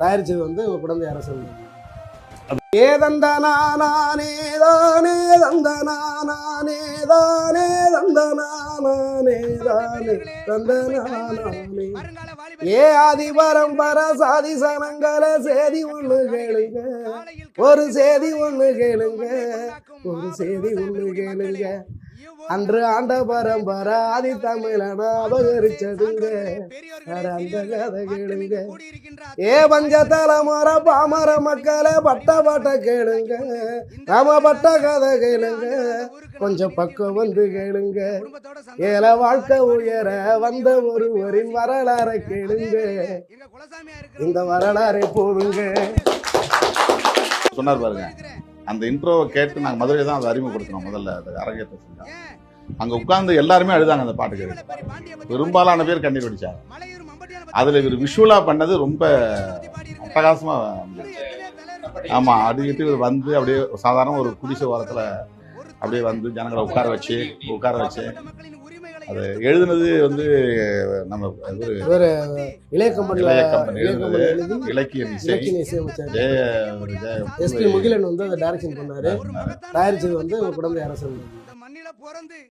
தயாரிச்சது வந்து குழந்தை அரசன் ஏ தந்தனானே தானே தந்தனானே தானே தந்தனானே தானே தந்தனானே ஏ ஆதி பரம்பர சாதி சனங்கள சேதி ஒண்ணு கேளுங்க. ஒரு செய்தி ஒண்ணு கேளுங்க. ஒரு செய்தி ஒண்ணு கேளுங்க. அன்று ஆண்ட பரம்பரை ஆதி தமிழன அபகரிச்சதுங்க. வேற அந்த கதை கேளுங்க. ஏ பஞ்ச தலைமுறை பாமர மக்களே பட்ட பட்ட கேளுங்க. நாம பட்ட கதை கேளுங்க. கொஞ்சம் பக்கம் வந்து கேளுங்க. ஏல வாழ்க்கை உயர வந்த ஒருவரின் வரலாறை கேளுங்க. இந்த வரலாறை போடுங்க. சொன்னார் பாருங்க. அந்த இன்ட்ரோவை கேட்டு நாங்கள் மதுரை தான் அதை அறிமுகப்படுத்தினோம் முதல்ல அது அரங்கேற்ற செஞ்சோம் அங்கே உட்கார்ந்து எல்லாருமே அழுதாங்க அந்த பாட்டு கேட்டு. பெரும்பாலான பேர் கண்ணீர் வடிச்சாங்க. அதில் இவர் விஷுவலாக பண்ணது ரொம்ப அட்டகாசமாக ஆமாம் அடிக்கிட்டு இவர் வந்து அப்படியே சாதாரண ஒரு குடிசை ஓரத்தில் அப்படியே வந்து ஜனங்களை உட்கார வச்சு உட்கார வச்சு. அது எழுதுனது வந்து நம்ம இவர் இளைய கம்பெனி இளைய எழுதுனது கம்பெனி எழுதி இலக்கிய இசை எஸ்பி முகிலன் வந்து அதை டைரக்ஷன் பண்ணாரு. தயாரிச்சது வந்து குழந்தை இந்த மண்ணில பிறந்து